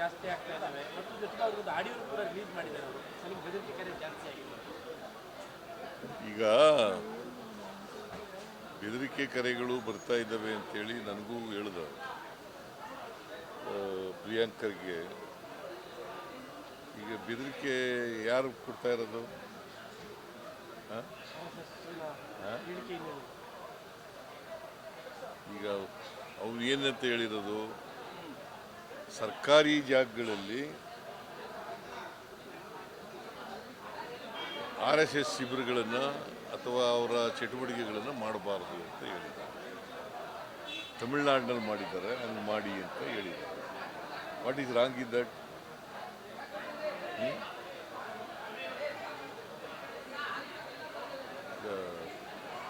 ಜಾಸ್ತಿ ಆಗ್ತಾ ಇದ್ದಾವೆ ಮತ್ತು ಜೊತೆಗೆ ಅವ್ರಿಗೊಂದು ಆಡಿಯೋ ಕೂಡ ರಿಲೀಸ್ ಮಾಡಿದ್ದಾರೆ ಅವರು. ಸ್ವಲ್ಪ ಬೆದರಿಕೆ ಜಾಸ್ತಿ ಆಗಿದೆ ಈಗ ಬೆದರಿಕೆ ಕರೆಗಳು ಬರ್ತಾ ಇದ್ದಾವೆ ಅಂತೇಳಿ ನನಗೂ ಹೇಳ್ದ ಪ್ರಿಯಾಂಕರ್ಗೆ. ಈಗ ಬೆದರಿಕೆ ಯಾರು ಕೊಡ್ತಾ ಇರೋದು? ಈಗ ಅವ್ರು ಏನಂತ ಹೇಳಿರೋದು? ಸರ್ಕಾರಿ ಜಾಗಗಳಲ್ಲಿ ಆರ್ ಎಸ್ ಎಸ್ ಶಿಬಿರಗಳನ್ನು ಅಥವಾ ಅವರ ಚಟುವಟಿಕೆಗಳನ್ನು ಮಾಡಬಾರ್ದು ಅಂತ ಹೇಳಿದ್ದಾರೆ. ತಮಿಳ್ನಾಡಿನಲ್ಲಿ ಮಾಡಿದ್ದಾರೆ ಹಂಗೆ ಮಾಡಿ ಅಂತ ಹೇಳಿದ್ದಾರೆ. What is wrong in that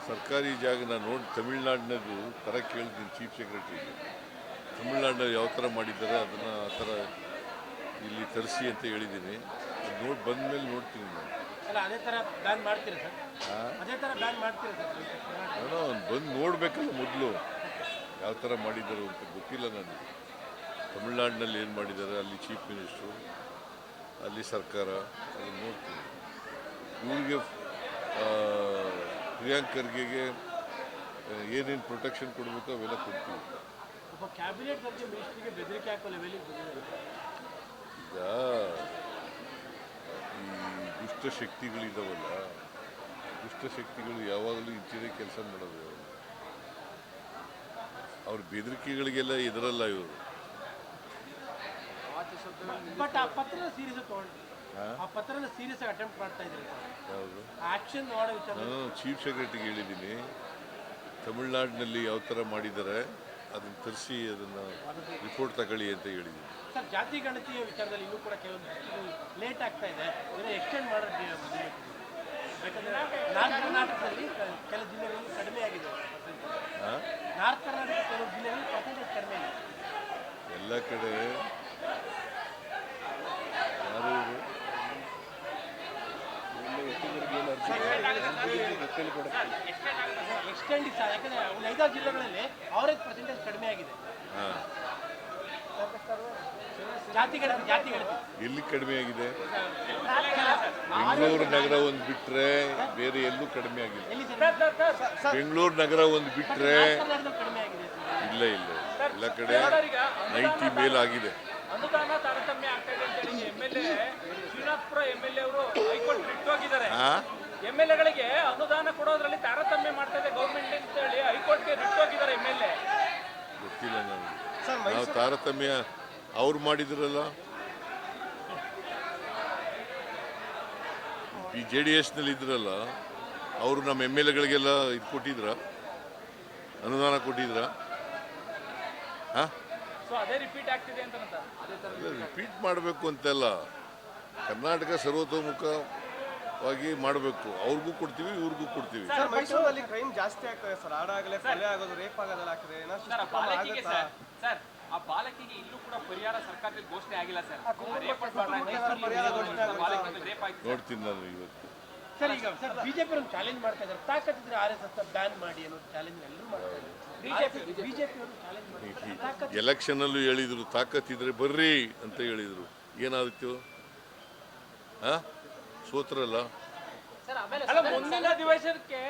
ಸರ್ಕಾರಿ ಜಾಗನ ನೋಡಿ ತಮಿಳ್ನಾಡಿನದು ಥರ ಕೇಳ್ತೀನಿ, ಚೀಫ್ ಸೆಕ್ರೆಟರಿಗೆ. ತಮಿಳ್ನಾಡಿನಲ್ಲಿ ಯಾವ ಥರ ಮಾಡಿದ್ದಾರೆ ಅದನ್ನು ಆ ಥರ ಇಲ್ಲಿ ತರಿಸಿ ಅಂತ ಹೇಳಿದ್ದೀನಿ. ಅದು ನೋಡಿ ಬಂದ ಮೇಲೆ ನೋಡ್ತೀನಿ ನಾನು. ಏನೋ ಒಂದು ಬಂದು ನೋಡಬೇಕಲ್ಲ ಮೊದಲು. ಯಾವ ಥರ ಮಾಡಿದ್ದಾರೆ ಅಂತ ಗೊತ್ತಿಲ್ಲ ನನಗೆ. ತಮಿಳ್ನಾಡಿನಲ್ಲಿ ಏನು ಮಾಡಿದ್ದಾರೆ ಅಲ್ಲಿ ಚೀಫ್ ಮಿನಿಸ್ಟ್ರು ಅಲ್ಲಿ ಸರ್ಕಾರ ಅದನ್ನು ನೋಡ್ತೀನಿ. ಇವ್ರಿಗೆ ಪ್ರಿಯಾಂಕರ್ಗೆ ಏನೇನು ಪ್ರೊಟೆಕ್ಷನ್ ಕೊಡಬೇಕು ಅವೆಲ್ಲ ಕೊಡ್ತೀವಿ. ಈಗ ಈ ದುಷ್ಟಶಕ್ತಿಗಳಿದಾವಲ್ಲ ದುಷ್ಟಶಕ್ತಿಗಳು ಯಾವಾಗಲೂ ಇಂಚಿನೇ ಕೆಲಸ ಮಾಡೋದು ಅವ್ರ ಬೆದರಿಕೆಗಳಿಗೆಲ್ಲ ಇದರಲ್ಲ ಇವರು. ಬಟ್ ಆ ಪತ್ರನ ಸೀರಿಯಸ್ ತಗೊಂಡು. ಆ ಪತ್ರನ ಸೀರಿಯಸ್ ಅಟೆಂಪ್ಟ್ ಮಾಡ್ತಾ ಇದ್ದಾರೆ ಯಾವುದು? ಆಕ್ಷನ್ ಮಾಡೋ ವಿಚಾರ. ನಾನು ಚೀಫ್ ಸೆಕ್ರೆಟರಿಗೆ ಹೇಳಿದ್ದೀನಿ. ತಮಿಳ್ನಾಡಿನಲ್ಲಿ ಯಾವ ಥರ ಮಾಡಿದ್ದಾರೆ? ಅದನ್ನು ತರಿಸಿ ಅದನ್ನು ರಿಪೋರ್ಟ್ ತಗೊಳ್ಳಿ ಅಂತ ಹೇಳಿದ್ವಿ ಸರ್ ಜಾತಿ ಗಣತಿಯ ವಿಚಾರದಲ್ಲಿ ಇನ್ನೂ ಕೂಡ ಕೆಲವೊಂದು ಲೇಟ್ ಆಗ್ತಾ ಇದೆ. ಇದನ್ನು ಎಕ್ಸ್ಟೆಂಡ್ ಮಾಡೋದು ಯಾಕಂದ್ರೆ ನಾರ್ತ್ ಕರ್ನಾಟಕದಲ್ಲಿ ಕೆಲವು ಕೆಲ ಜಿಲ್ಲೆಗಳಲ್ಲಿ ಕಡಿಮೆ ಆಗಿದೆ? ನಾರ್ತ್ ಕರ್ನಾಟಕ ಕೆಲವು ಜಿಲ್ಲೆಗಳಲ್ಲಿ ಪರ್ಸೆಂಟೇಜ್ ಕಡಿಮೆ ಇದೆ. ಎಲ್ಲ ಕಡೆ ಯಾರು ಇವರು ಎಕ್ಸ್ಟೆಂಡ್ ಸಹ ಯಾಕಂದ್ರೆ ಒಂದು ಐದಾರು ಜಿಲ್ಲೆಗಳಲ್ಲಿ ಅವರೇಜ್ ಪರ್ಸೆಂಟೇಜ್ ಕಡಿಮೆ ಆಗಿದೆ. ಎಲ್ಲಿ ಕಡಿಮೆ ಆಗಿದೆ ಬೆಂಗಳೂರು ನಗರ ಒಂದು ಬಿಟ್ರೆ ಬೇರೆ ಎಲ್ಲೂ ಕಡಿಮೆ ಆಗಿದೆ. ಬೆಂಗಳೂರು ನಗರ ಒಂದು ಬಿಟ್ರೆ ಆಗಿದೆ ಇಲ್ಲ ಇಲ್ಲ. ಎಲ್ಲ ಕಡೆ ನೈಟಿ ಮೇಲಾಗಿದೆ ಅನುದಾನ ತಾರತಮ್ಯ ಆಗ್ತಾ ಇದೆ ಅಂತ ಹೇಳಿ M L A Shrinathpura M L A ಅವರು ಹೈಕೋರ್ಟ್ ರಿಟ್ ಹೋಗಿದ್ದಾರೆ. ಎಂ ಎಲ್ ಎಗಳಿಗೆ ಅನುದಾನ ಕೊಡೋದ್ರಲ್ಲಿ ತಾರತಮ್ಯ ಮಾಡ್ತಾ ಇದೆ ಗೌರ್ಮೆಂಟ್ ಅಂತ ಹೇಳಿ ಹೈಕೋರ್ಟ್ಗೆ ರಿಟ್ ಹೋಗಿದ್ದಾರೆ ಎಂ ಎಲ್ ಎ. ಗೊತ್ತಿಲ್ಲ ನಾವು ತಾರತಮ್ಯ ಅವ್ರು ಮಾಡಿದ್ರಲ್ಲ? ಈ ಜೆ ಡಿ ಎಸ್ನಲ್ಲಿ ಇದ್ರಲ್ಲ ಅವರು ನಮ್ಮ ಎಂ ಎಲ್ ಎಗಳಿಗೆಲ್ಲ ಇದು ಕೊಟ್ಟಿದ್ರ? ಅನುದಾನ ಕೊಟ್ಟಿದ್ರ? ಹಾಂ? ಸೊ ಅದೇ ರಿಪೀಟ್ ಆಗ್ತಿದೆ ಅಂತ ಅಂತ ಅದೇ ತರ ರಿಪೀಟ್ ಮಾಡಬೇಕು ಅಂತೆಲ್ಲ. ಕರ್ನಾಟಕ ಸರ್ವತೋಮುಖವಾಗಿ ಮಾಡಬೇಕು. ಅವ್ರಿಗೂ ಕೊಡ್ತೀವಿ ಇವ್ರಿಗೂ ಕೊಡ್ತೀವಿ. ಸರ್ ಮೈಸೂರಲ್ಲಿ ಕ್ರೈಮ್ ಜಾಸ್ತಿ ಆಗ್ತದೆ ಸರ್. ಆಡಾಗಲೇ ಕೊಲೆ ಆಗೋದು ರೇಪ್ ಆಗೋದೆಲ್ಲ ಆಗ್ತದೆ. ಸರ್ ಆ ಬಾಲಕಿಗೆ ಸರ್ ಸರ್ ಆ ಬಾಲಕಿಗೆ ಇಲ್ಲೂ ಕೂಡ ಪರಿಹಾರ ಸರ್ಕಾರದಲ್ಲಿ ಘೋಷಣೆ ಆಗಿಲ್ಲ ಸರ್. ರೇಪ್ ಪರಿಹಾರ ಘೋಷಣೆ ಆಗುತ್ತಾ? ಬಾಲಕಿ ರೇಪ್ ಆಯ್ತು ನೋಡ್ತೀನಿ ನಾನು ಇವತ್ತು. ಸರ್ ಈಗ ಸರ್ ಬಿಜೆಪಿ ಒಂದು ಚಾಲೆಂಜ್ ಮಾಡ್ತಾ ಇದ್ದಾರೆ. ತಾಕತ್ತಿದ್ರೆ ಆರ್ ಎಸ್ ಎಸ್ ಬ್ಯಾನ್ ಮಾಡಿ ಅನ್ನೋ ಚಾಲೆಂಜ್ ಎಲ್ಲರೂ ಮಾಡ್ತಾ ಇದ್ದಾರೆ. ಬಿಜೆಪಿ ಬಿಜೆಪಿ ಅವರು ಚಾಲೆಂಜ್ ಮಾಡ್ತಾರೆ ತಾಕತ್ತು ಎಲೆಕ್ಷನಲ್ಲೂ ಹೇಳಿದರು ತಾಕತ್ತಿದ್ರೆ ಬರ್ರಿ ಅಂತ ಹೇಳಿದ್ರು. ಏನಾದಿತ್ತು ಆ ಸೋತ್ರಲ್ಲ ಅಲ್ಲ ಮುಂದಿನ ಅಧಿವೇಶನಕ್ಕೆ